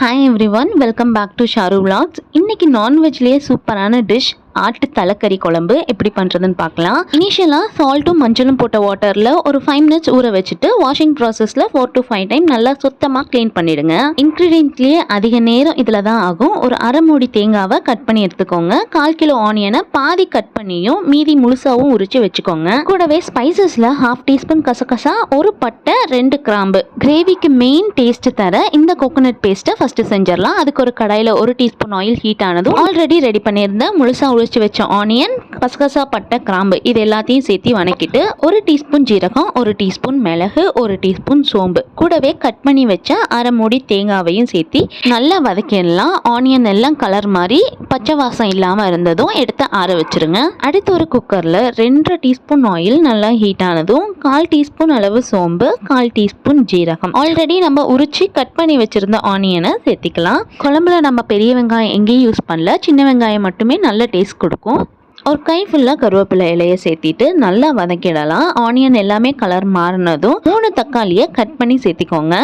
Hi everyone welcome back to Sharu vlogs. இன்னைக்கு நான்வெஜ்லேயே சூப்பரான dish ஆட்டு தலைக்கறி குழம்பு எப்படி பண்ணுறதுன்னு பார்க்கலாம். இனிஷியலாக சால்ட்டும் மஞ்சளும் போட்ட வாட்டரில் ஒரு ஃபைவ் மினிட்ஸ் ஊற வச்சுட்டு வாஷிங் ப்ராசஸில் ஃபோர் டு ஃபைவ் டைம் நல்லா சுத்தமாக க்ளீன் பண்ணிடுங்க. இன்க்ரீடியன்ட்லேயே அதிக நேரம் இதில் தான் ஆகும். ஒரு அரை மூடி தேங்காவை கட் பண்ணி எடுத்துக்கோங்க. கால் கிலோ ஆனியனை பாதி கட் பண்ணியும் மீதி முழுசாகவும் உரிச்சு வச்சுக்கோங்க. கூடவே ஸ்பைசஸில் ஹாஃப் டீஸ்பூன் கசகசா ஒரு பட்டை ரெண்டு கிராம்பு. கிரேவிக்கு மெயின் டேஸ்ட் தர இந்த கோகோனட் பேஸ்ட்டை ஃபஸ்ட்டு செஞ்சிடலாம். அதுக்கு ஒரு கடாயில் ஒரு டீஸ்பூன் ஆயில் ஹீட் ஆனதும் ஆல்ரெடி ரெடி பண்ணியிருந்த முழுசா உரிச்சு வச்ச ஆனியன் கசகசா பட்டை கிராம்பு இது எல்லாத்தையும் சேர்த்து வணக்கிட்டு ஒரு டீஸ்பூன் ஜீரகம் ஒரு டீஸ்பூன் மிளகு ஒரு டீஸ்பூன் சோம்பு. கூடவே கட் பண்ணி வச்ச அரை மூடி தேங்காவையும் சேர்த்து நல்லா வதக்கிடலாம். ஆனியன் எல்லாம் கலர் மாதிரி பச்சை வாசம் இல்லாமல் இருந்ததும் எடுத்து ஆற வச்சிருங்க. அடுத்து ஒரு குக்கரில் ரெண்டரை டீஸ்பூன் ஆயில் நல்லா ஹீட் ஆனதும் கால் டீஸ்பூன் அளவு சோம்பு கால் டீஸ்பூன் ஜீரகம். ஆல்ரெடி நம்ம உரிச்சு கட் பண்ணி வச்சுருந்த ஆனியனை சேர்த்திக்கலாம். குழம்புல நம்ம பெரிய வெங்காயம் எங்கேயும் யூஸ் பண்ணல. சின்ன வெங்காயம் மட்டுமே நல்ல டேஸ்ட் கொடுக்கும். ஒரு கை ஃபுல்லாக கருவேப்பிலை இலையை சேர்த்திட்டு நல்லா வதக்கிடலாம். ஆனியன் எல்லாமே கலர் மாறினதும் மூணு தக்காளியை கட் பண்ணி சேர்த்திக்கோங்க.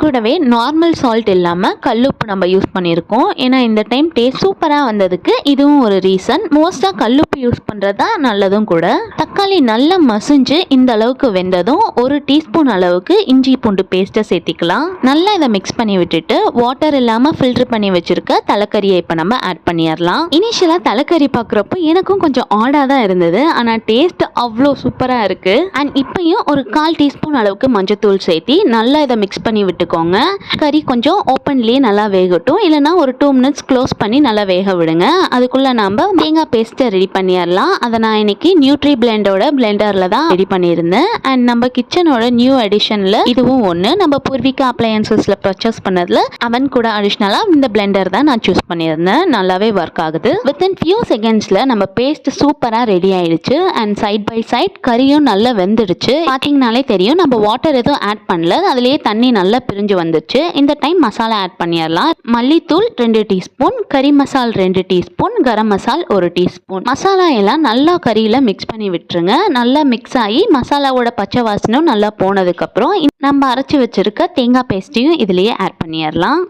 கூடவே நார்மல் சால்ட் இல்லாமல் கல்லுப்பு நம்ம யூஸ் பண்ணியிருக்கோம். ஏன்னா இந்த டைம் டேஸ்ட் சூப்பராக வந்ததுக்கு இதுவும் ஒரு ரீசன் மோஸ்ட்டாக கல்லுப்பு யூஸ் பண்ணுறது தான் நல்லதும் கூட. தக்காளி நல்லா மசிஞ்சு இந்த அளவுக்கு வெந்ததும் ஒரு டீஸ்பூன் அளவுக்கு இஞ்சி பூண்டு பேஸ்ட்டை சேர்த்திக்கலாம். நல்லா இதை மிக்ஸ் பண்ணி விட்டுட்டு வாட்டர் இல்லாமல் ஃபில்டர் பண்ணி வச்சுருக்க தலைக்கறியை இப்போ நம்ம ஆட் பண்ணிடலாம். இனிஷியலாக தலைக்கறி பார்க்குறப்போ எனக்கும் கொஞ்சம் ஆடாக தான் இருந்தது. ஆனால் டேஸ்ட் அவ்வளோ சூப்பராக இருக்குது அண்ட் இப்பயும் ஒரு கால் டீஸ்பூன் அளவுக்கு மஞ்சத்தூள் சேர்த்தி நல்லா இதை மிக்ஸ் பண்ணி விட்டு விட்டுக்கோங்க கறி கொஞ்சம் ஓப்பன்லேயே நல்லா வேகட்டும். இல்லைன்னா ஒரு டூ மினிட்ஸ் க்ளோஸ் பண்ணி நல்லா வேக விடுங்க. அதுக்குள்ளே நாம் தேங்காய் பேஸ்ட்டை ரெடி பண்ணிடலாம். அதை நான் இன்னைக்கு நியூட்ரி பிளெண்டோட பிளெண்டரில் தான் ரெடி பண்ணியிருந்தேன். அண்ட் நம்ம கிச்சனோட நியூ அடிஷனில் இதுவும் ஒன்று நம்ம பூர்விகா அப்ளையன்சஸில் பர்ச்சேஸ் பண்ணதில் அவன் கூட அடிஷ்னலாக இந்த பிளெண்டர் தான் நான் சூஸ் பண்ணியிருந்தேன். நல்லாவே ஒர்க் ஆகுது. வித்தின் ஃபியூ செகண்ட்ஸில் நம்ம பேஸ்ட் சூப்பராக ரெடி ஆயிடுச்சு. அண்ட் சைட் பை சைட் கறியும் நல்லா வெந்துடுச்சு. பார்த்தீங்கனாலே தெரியும். நம்ம வாட்டர் எதுவும் ஆட் பண்ணல. அதுலேயே தண்ணி நல்லா பிரிஞ்சு வந்துச்சு. இந்த டைம் மசாலா ஆட் பண்ணிடலாம். மல்லித்தூள் ரெண்டு டீஸ்பூன் கறி மசால் ரெண்டு டீஸ்பூன் கரம் மசால் ஒரு டீஸ்பூன். மசாலா எல்லாம் நல்லா கறியில் மிக்ஸ் பண்ணி விட்டுருங்க. நல்லா மிக்ஸ் ஆகி மசாலாவோட பச்சை வாசனும் நல்லா போனதுக்கப்புறம் நம்ம அரைச்சி வச்சிருக்க தேங்காய் பேஸ்ட்டையும் இதுலேயே ஆட் பண்ணிடலாம்.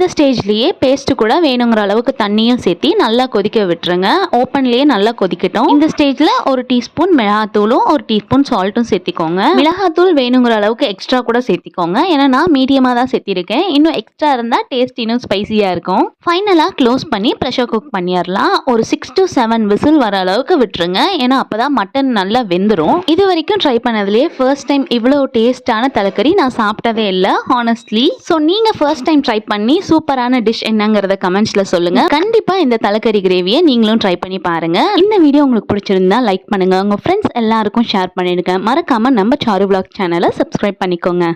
இந்த ஸ்டேஜ்லேயே பேஸ்ட் கூட வேணுங்கிற அளவுக்கு தண்ணியும் சேர்த்து நல்லா கொதிக்க விட்டுருங்க. ஓப்பன்லேயே நல்லா கொதிக்கட்டும். இந்த ஸ்டேஜில் ஒரு டீஸ்பூன் மிளகாத்தூளும் ஒரு டீஸ்பூன் சால்ட்டும் சேர்த்திக்கோங்க. மிளகாத்தூள் வேணுங்கிற அளவுக்கு எக்ஸ்ட்ரா கூட சேர்த்திக்கோங்க. ஏன்னா நான் மீடியமாக தான் சேர்த்திருக்கேன். இன்னும் எக்ஸ்ட்ரா இருந்தால் டேஸ்ட் இன்னும் ஸ்பைசியாக இருக்கும். ஃபைனலாக க்ளோஸ் பண்ணி ப்ரெஷர் குக் பண்ணிடலாம். ஒரு சிக்ஸ் டு செவன் விசில் வர அளவுக்கு விட்டுருங்க. ஏன்னா அப்போ தான் மட்டன் நல்லா வெந்துடும் இது வரைக்கும் ட்ரை பண்ணதுலேயே ஃபர்ஸ்ட் டைம் இவ்வளோ டேஸ்டான தலைக்கறி நான் சாப்பிட்டதே இல்லை ஹானஸ்ட்லி ஸோ நீங்கள் ஃபர்ஸ்ட் டைம் ட்ரை பண்ணி சூப்பரான டிஷ் என்னங்கிறத கமெண்ட்ஸ்ல சொல்லுங்க. கண்டிப்பா இந்த தலைக்கறி கிரேவியை நீங்களும் ட்ரை பண்ணி பாருங்க. இந்த வீடியோ உங்களுக்கு பிடிச்சிருந்தா லைக் பண்ணுங்க. உங்க ஃப்ரெண்ட்ஸ் எல்லாருக்கும் ஷேர் பண்ணிடுங்க. மறக்காம நம்ம சாரு vlog சேனலை சப்ஸ்கிரைப் பண்ணிக்கோங்க.